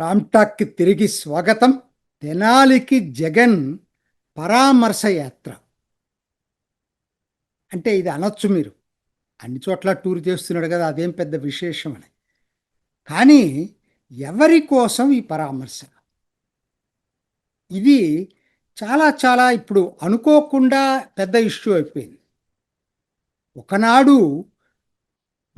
రామ్టాక్కి తిరిగి స్వాగతం. తెనాలికి జగన్ పరామర్శ యాత్ర అంటే ఇది అనొచ్చు మీరు. అన్ని చోట్ల టూర్ చేస్తున్నాడు కదా అదేం పెద్ద విశేషం అని. కానీ ఎవరి కోసం ఈ పరామర్శ? ఇది చాలా చాలా ఇప్పుడు అనుకోకుండా పెద్ద ఇష్యూ అయిపోయింది. ఒకనాడు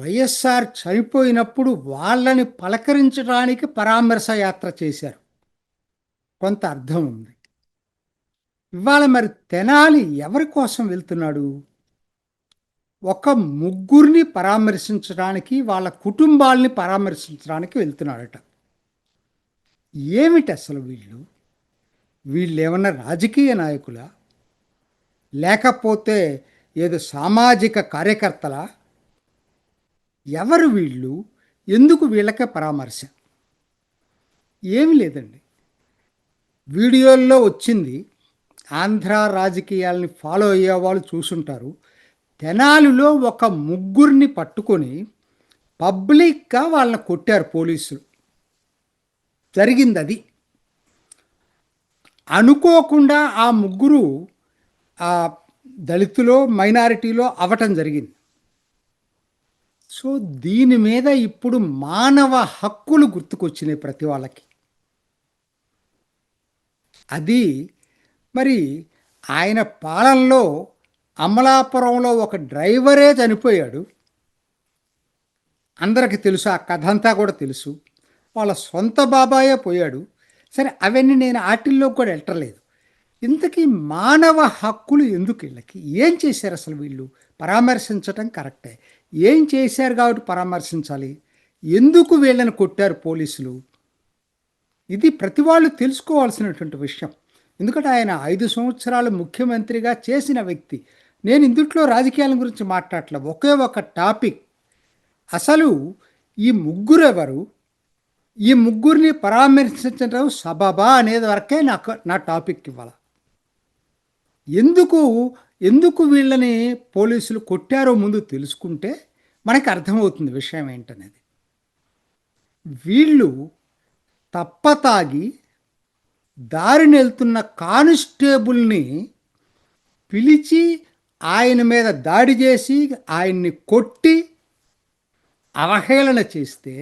వైఎస్ఆర్ చనిపోయినప్పుడు వాళ్ళని పలకరించడానికి పరామర్శ యాత్ర చేశారు. కొంత అర్థం ఉంది. ఇవాళ మరి తెనాలి ఎవరి కోసం వెళ్తున్నాడు? ఒక ముగ్గురిని పరామర్శించడానికి వాళ్ళ కుటుంబాల్ని పరామర్శించడానికి వెళ్తున్నాడట. ఏమిటి అసలు వీళ్ళు? వీళ్ళు ఏమన్నా రాజకీయ నాయకులా? లేకపోతే ఏదో సామాజిక కార్యకర్తలా? ఎవరు వీళ్ళు? ఎందుకు వీళ్ళకే పరామర్శ? ఏమి లేదండి. వీడియోల్లో వచ్చింది ఆంధ్ర రాజకీయాలని ఫాలో అయ్యే వాళ్ళు చూసుంటారు. తెనాలిలో ఒక ముగ్గురిని పట్టుకొని పబ్లిక్గా వాళ్ళని కొట్టారు పోలీసులు. జరిగింది అది అనుకోకుండా ఆ ముగ్గురు ఆ దళితులో మైనారిటీలో అవటం జరిగింది. సో దీని మీద ఇప్పుడు మానవ హక్కులు గుర్తుకొచ్చినాయి ప్రతి వాళ్ళకి. అది మరి ఆయన పాలనలో అమలాపురంలో ఒక డ్రైవరే చనిపోయాడు. అందరికి తెలుసు ఆ కథ అంతా కూడా తెలుసు. వాళ్ళ సొంత బాబాయే పోయాడు. సరే అవన్నీ నేను ఆటిల్లో కూడా వెళ్ళలేదు ఇంతకీ మానవ హక్కులు ఎందుకు వీళ్ళకి? ఏం చేశారు అసలు వీళ్ళు? పరామర్శించటం కరెక్టే. ఏం చేశారు కాబట్టి పరామర్శించాలి? ఎందుకు వీళ్ళని కొట్టారు పోలీసులు? ఇది ప్రతి వాళ్ళు తెలుసుకోవాల్సినటువంటి విషయం. ఎందుకంటే ఆయన ఐదు సంవత్సరాలు ముఖ్యమంత్రిగా చేసిన వ్యక్తి. నేను ఇందుట్లో రాజకీయాల గురించి మాట్లాడలే ఒకే ఒక టాపిక్. అసలు ఈ ముగ్గురు ఎవరు ఈ ముగ్గురిని పరామర్శించడం సబబా అనేది వరకే నాకు నా టాపిక్ ఇవ్వాలి. ఎందుకు ఎందుకు వీళ్ళని పోలీసులు కొట్టారో ముందు తెలుసుకుంటే మనకి అర్థమవుతుంది విషయం ఏంటనేది. వీళ్ళు తప్పతాగి దారిని వెళ్తున్న కానిస్టేబుల్ని పిలిచి ఆయన మీద దాడి చేసి ఆయన్ని కొట్టి అవహేళన చేస్తే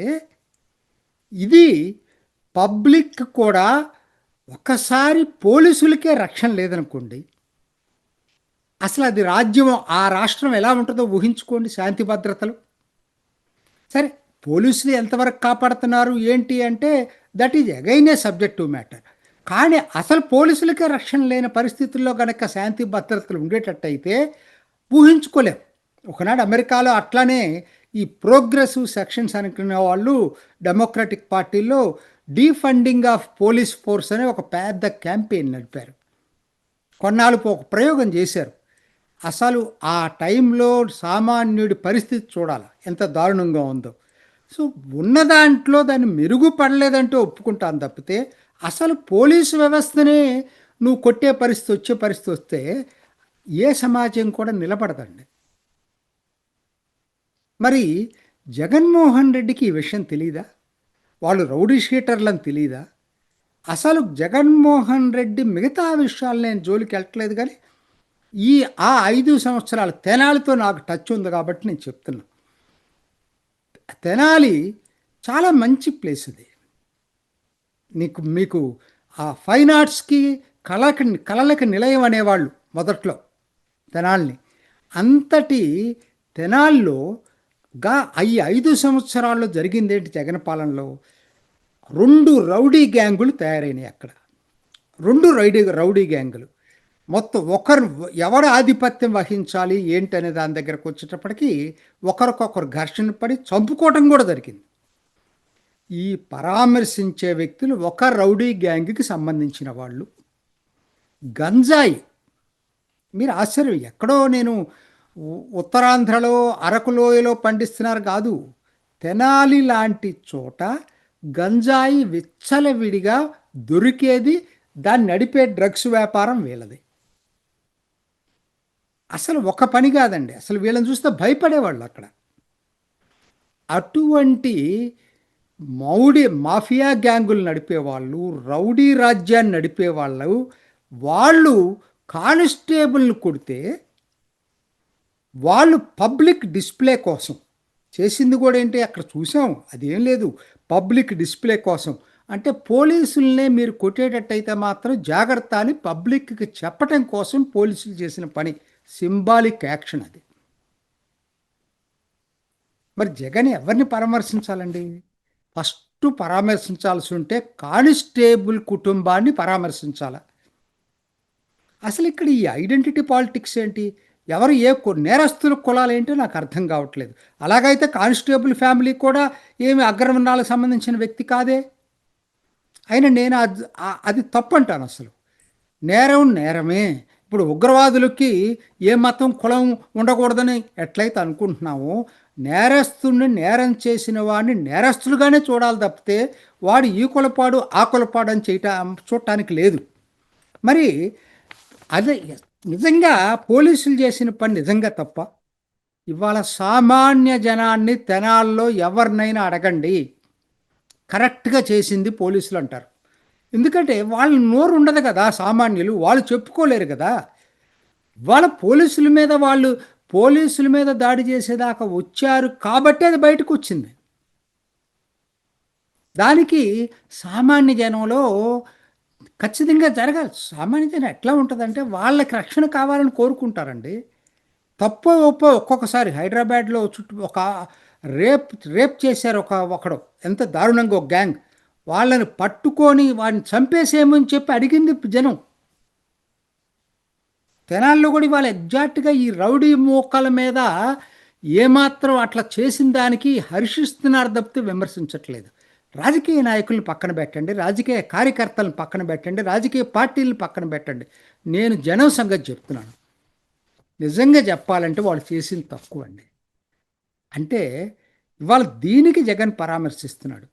ఇది పబ్లిక్ కూడా ఒకసారి పోలీసులకే రక్షణ లేదనుకోండి. అసలు అది రాజ్యం ఆ రాష్ట్రం ఎలా ఉంటుందో ఊహించుకోండి శాంతి భద్రతలు. సరే పోలీసులు ఎంతవరకు కాపాడుతున్నారు ఏంటి అంటే that is again a subjective matter కానీ అసలు పోలీసులకే రక్షణ లేని పరిస్థితుల్లో కనుక శాంతి భద్రతలు ఉండేటట్టయితే ఊహించుకోలేం. ఒకనాడు అమెరికాలో అట్లానే ఈ ప్రోగ్రెసివ్ సెక్షన్స్ అనుకునే వాళ్ళు డెమోక్రటిక్ పార్టీలో డీఫండింగ్ ఆఫ్ పోలీస్ ఫోర్స్ అనే ఒక పెద్ద క్యాంపెయిన్ నడిపారు. కొన్నాళ్ళు ఒక ప్రయోగం చేశారు. అసలు ఆ టైంలో సామాన్యుడి పరిస్థితి చూడాలి ఎంత దారుణంగా ఉందో. సో ఉన్న దాంట్లో దాన్ని మెరుగుపడలేదంటే ఒప్పుకుంటాను తప్పితే అసలు పోలీసు వ్యవస్థనే నువ్వు కొట్టే పరిస్థితి వచ్చే పరిస్థితి వస్తే ఏ సమాజం కూడా నిలబడదండి. మరి జగన్మోహన్ రెడ్డికి ఈ విషయం తెలియదా వాళ్ళు రౌడీ షీటర్లని తెలియదా అసలు జగన్మోహన్ రెడ్డి మిగతా విషయాలు నేను జోలికి వెళ్ళట్లేదు కానీ ఈ ఆ ఐదు సంవత్సరాలు తెనాలితో నాకు టచ్ ఉంది కాబట్టి నేను చెప్తున్నా. తెనాలి చాలా మంచి ప్లేస్ అది. నీకు మీకు ఆ ఫైన్ ఆర్ట్స్కి కళకి కళలకు నిలయం అనేవాళ్ళు మొదట్లో తెనాల్ని. అంతటి తెనాల్లో గా ఈ ఐదు సంవత్సరాల్లో జరిగిందేంటి జగన్ పాలనలో? రెండు రౌడీ గ్యాంగులు తయారైనాయి అక్కడ. రెండు రౌడీ రౌడీ గ్యాంగులు. మొత్తం ఒకరు ఎవరు ఆధిపత్యం వహించాలి ఏంటి అనే దాని దగ్గరకు వచ్చేటప్పటికి ఒకరికొకరు ఘర్షణ పడి చంపుకోవటం కూడా జరిగింది. ఈ పరామర్శించే వ్యక్తులు ఒక రౌడీ గ్యాంగ్కి సంబంధించిన వాళ్ళు. గంజాయి. మీరు ఆశ్చర్యం ఎక్కడో నేను ఉత్తరాంధ్రలో అరకులోయలో పండిస్తున్నారు కాదు. తెనాలి లాంటి చోట గంజాయి విచ్చలవిడిగా దొరికేది దాన్ని నడిపే డ్రగ్స్ వ్యాపారం వీళ్ళది. అసలు ఒక పని కాదండి. అసలు వీళ్ళని చూస్తే భయపడేవాళ్ళు అక్కడ. అటువంటి మౌడి మాఫియా గ్యాంగులు నడిపేవాళ్ళు రౌడీ రాజ్యాన్ని నడిపేవాళ్ళు వాళ్ళు కానిస్టేబుల్ని కొడితే వాళ్ళు పబ్లిక్ డిస్ప్లే కోసం చేసింది కూడా ఏంటి? అక్కడ చూసాం. అదేం లేదు. పబ్లిక్ డిస్ప్లే కోసం. అంటే పోలీసులనే మీరు కొట్టేటట్టయితే మాత్రం జాగ్రత్త అని పబ్లిక్కి చెప్పటం కోసం పోలీసులు చేసిన పని. సింబాలిక్ యాక్షన్ అది. మరి జగన్ ఎవరిని పరామర్శించాలండి? ఫస్ట్ పరామర్శించాల్సి ఉంటే కానిస్టేబుల్ కుటుంబాన్ని పరామర్శించాల. అసలు ఇక్కడ ఈ ఐడెంటిటీ పాలిటిక్స్ ఏంటి? ఎవరు ఏ నేరస్తుల కులాలు ఏంటో నాకు అర్థం కావట్లేదు. అలాగైతే కానిస్టేబుల్ ఫ్యామిలీ కూడా ఏమి అగ్రవర్ణాలకు సంబంధించిన వ్యక్తి కాదే? అయినా నేను అది అది తప్పు అంటాను అసలు. నేరం నేరమే. ఇప్పుడు ఉగ్రవాదులకి ఏ మతం కులం ఉండకూడదని ఎట్లయితే అనుకుంటున్నామో నేరస్తుడిని నేరం చేసిన వాడిని నేరస్తులుగానే చూడాలి తప్పితే వాడు ఈ కులపాడు ఆ కులపాడు అని చేయట చూడటానికి లేదు. మరి అదే నిజంగా పోలీసులు చేసిన పని నిజంగా తప్ప ఇవాళ సామాన్య జనాన్ని తెనాల్లో ఎవరినైనా అడగండి. కరెక్ట్గా చేసింది పోలీసులు అంటారు. ఎందుకంటే వాళ్ళ నోరు ఉండదు కదా సామాన్యులు వాళ్ళు చెప్పుకోలేరు కదా. వాళ్ళ పోలీసుల మీద వాళ్ళు పోలీసుల మీద దాడి చేసేదాకా వచ్చారు కాబట్టి అది బయటకు వచ్చింది. దానికి సామాన్య జనంలో ఖచ్చితంగా జరగాలి. సామాన్య జనం ఎట్లా ఉంటుందంటే వాళ్ళకి రక్షణ కావాలని కోరుకుంటారండి. తప్పో ఒప్పో ఒక్కొక్కసారి హైదరాబాద్లో చుట్టూ ఒక రేప్ రేప్ చేశారు ఒక ఒకడు. ఎంత దారుణంగా ఒక గ్యాంగ్. వాళ్ళని పట్టుకొని వాడిని చంపేసేమని చెప్పి అడిగింది జనం. తెనాల్లో కూడా ఇవాళ ఎగ్జాక్ట్గా ఈ రౌడీ మోకల మీద ఏమాత్రం అట్లా చేసిన దానికి హర్షిస్తున్నారు తప్పితే విమర్శించట్లేదు. రాజకీయ నాయకులను పక్కన పెట్టండి రాజకీయ కార్యకర్తలను పక్కన పెట్టండి రాజకీయ పార్టీలను పక్కన పెట్టండి. నేను జనం సంగతి చెప్తున్నాను. నిజంగా చెప్పాలంటే వాళ్ళు చేసింది తక్కువ అండి అంటే ఇవాళ దీనికి జగన్ పరామర్శిస్తున్నాడు.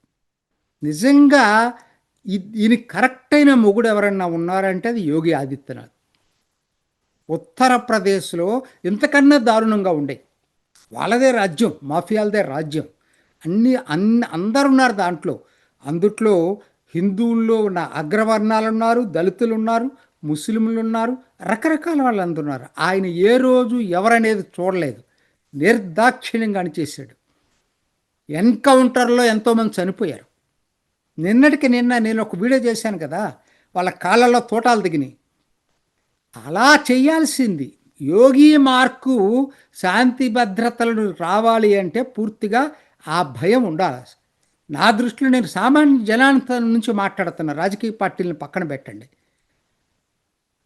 నిజంగా ఈ- కరెక్ట్ అయిన మొగుడు ఎవరన్నా ఉన్నారంటే అది యోగి ఆదిత్యనాథ్. ఉత్తరప్రదేశ్లో ఇంతకన్నా దారుణంగా ఉండే. వాళ్ళదే రాజ్యం మాఫియాలదే రాజ్యం. అన్ని అన్ని అందరు ఉన్నారు దాంట్లో. అందుట్లో హిందువుల్లో ఉన్న అగ్రవర్ణాలు ఉన్నారు దళితులు ఉన్నారు ముస్లింలు ఉన్నారు రకరకాల వాళ్ళందరూ ఉన్నారు ఆయన ఏ రోజు ఎవరనేది చూడలేదు. నిర్దాక్షిణ్యంగా అణిచేశాడు ఎన్కౌంటర్లో ఎంతోమంది చనిపోయారు. నిన్నటికి నిన్న నేను ఒక వీడియో చేశాను కదా వాళ్ళ కాళ్ళలో తోటాలు దిగినాయి. అలా చేయాల్సింది. యోగి మార్కు శాంతి భద్రతలను రావాలి అంటే పూర్తిగా ఆ భయం ఉండాలి. నా దృష్టిలో నేను సామాన్య జనాంత నుంచి మాట్లాడుతున్నా రాజకీయ పార్టీలను పక్కన పెట్టండి.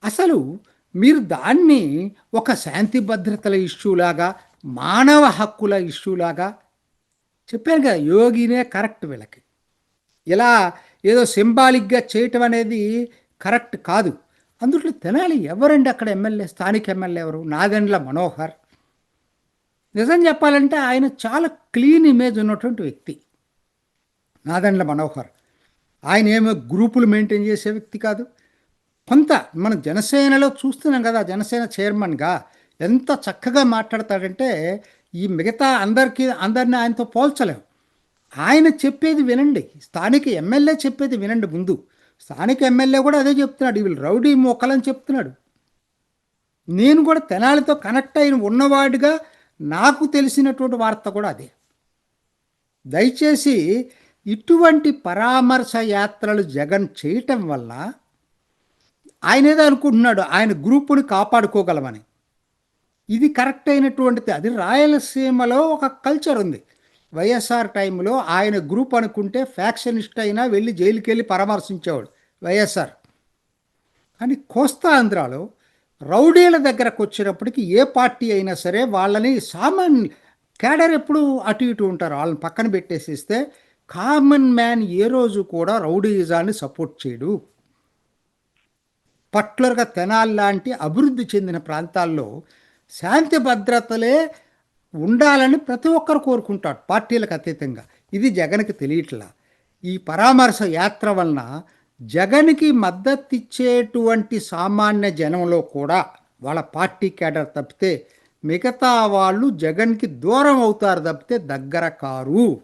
అసలు మీరు దాన్ని ఒక శాంతి భద్రతల ఇష్యూలాగా మానవ హక్కుల ఇష్యూలాగా చెప్పాను కదా యోగినే కరెక్ట్ వీళ్ళకి. ఇలా ఏదో సింబాలిక్గా చేయటం అనేది కరెక్ట్ కాదు. అందుట్లో తెనాలి ఎవరండి అక్కడ ఎమ్మెల్యే స్థానిక ఎమ్మెల్యే ఎవరు? నాదెండ్ల మనోహర్. నిజం చెప్పాలంటే ఆయన చాలా క్లీన్ ఇమేజ్ ఉన్నటువంటి వ్యక్తి. నాదెండ్ల మనోహర్. ఆయన ఏమో గ్రూపులు మెయింటైన్ చేసే వ్యక్తి కాదు. కొంత మన జనసేనలో చూస్తున్నాం కదా జనసేన చైర్మన్గా ఎంత చక్కగా మాట్లాడతాడంటే ఈ మిగతా అందరికీ అందరిని ఆయనతో పోల్చలేం. ఆయన చెప్పేది వినండి. స్థానిక ఎమ్మెల్యే చెప్పేది వినండి ముందు. స్థానిక ఎమ్మెల్యే కూడా అదే చెప్తున్నాడు. వీళ్ళు రౌడీ మొక్కలని చెప్తున్నాడు. నేను కూడా తెనాలితో కనెక్ట్ అయిన ఉన్నవాడిగా నాకు తెలిసినటువంటి వార్త కూడా అదే. దయచేసి ఇటువంటి పరామర్శ యాత్రలు జగన్ చేయటం వల్ల ఆయన ఏదో అనుకుంటున్నాడు. ఆయన గ్రూపుని కాపాడుకోగలమని. ఇది కరెక్ట్ అయినటువంటిది. అది రాయలసీమలో ఒక కల్చర్ ఉంది. వైఎస్ఆర్ టైంలో ఆయన గ్రూప్ అనుకుంటే ఫ్యాక్షనిస్ట్ అయినా వెళ్ళి జైలుకి వెళ్ళి పరామర్శించేవాడు వైఎస్ఆర్. కానీ కోస్తా ఆంధ్రాలో రౌడీల దగ్గరకు వచ్చినప్పటికీ ఏ పార్టీ అయినా సరే వాళ్ళని సామాన్య క్యాడర్ ఎప్పుడు అటు ఇటు ఉంటారు. వాళ్ళని పక్కన పెట్టేసిస్తే కామన్ మ్యాన్ ఏ రోజు కూడా రౌడీయిజాన్ని సపోర్ట్ చేయడు. పర్టికులర్గా తెనాలి లాంటి అభివృద్ధి చెందిన ప్రాంతాల్లో శాంతి భద్రతలే ఉండాలని ప్రతి ఒక్కరు కోరుకుంటాడు పార్టీలకు అతీతంగా. ఇది జగన్కి తెలియట్లా. ఈ పరామర్శ యాత్ర వలన జగన్కి మద్దతిచ్చేటువంటి సామాన్య జనంలో కూడా వాళ్ళ పార్టీ కేడర్ తప్పితే మిగతా వాళ్ళు జగన్కి దూరం అవుతారు తప్పితే దగ్గర కారు.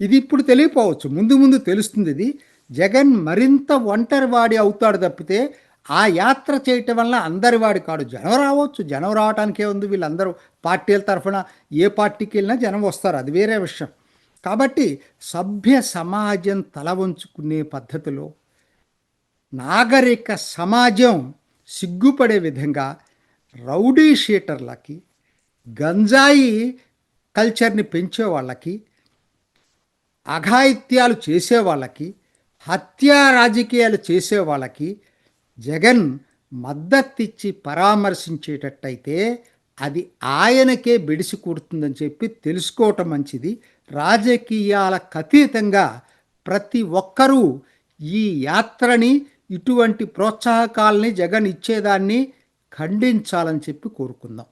ఇది ఇప్పుడు తెలియపోవచ్చు. ముందు ముందు తెలుస్తుంది ఇది. జగన్ మరింత ఒంటరివాడి అవుతాడు తప్పితే ఆ యాత్ర చేయటం వల్ల అందరి వాడి కాడు జనం రావచ్చు జనం రావటానికే ఉంది వీళ్ళందరూ. పార్టీల తరఫున ఏ పార్టీకి వెళ్ళినా జనం వస్తారు అది వేరే విషయం. కాబట్టి సభ్య సమాజం తల వంచుకునే పద్ధతిలో నాగరిక సమాజం సిగ్గుపడే విధంగా రౌడీ షీటర్లకి గంజాయి కల్చర్ని పెంచే వాళ్ళకి అఘాయిత్యాలు చేసే వాళ్ళకి హత్యా రాజకీయాలు చేసే వాళ్ళకి జగన్ మద్దతిచ్చి పరామర్శించేటట్టయితే అది ఆయనకే బిడిసి కూడుతుందని చెప్పి తెలుసుకోవటం మంచిది. రాజకీయాలకు అతీతంగా ప్రతి ఒక్కరూ ఈ యాత్రని ఇటువంటి ప్రోత్సాహకాలని జగన్ ఇచ్చేదాన్ని ఖండించాలని చెప్పి కోరుకుందాం.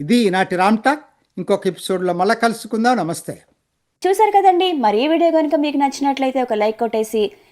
ఇది ఈనాటి రామ్టాక్ ఇంకొక ఎపిసోడ్లో మళ్ళీ కలుసుకుందాం. నమస్తే. చూసారు కదండి మరి ఈ వీడియో కనుక మీకు నచ్చినట్లయితే ఒక లైక్ కొట్టేసి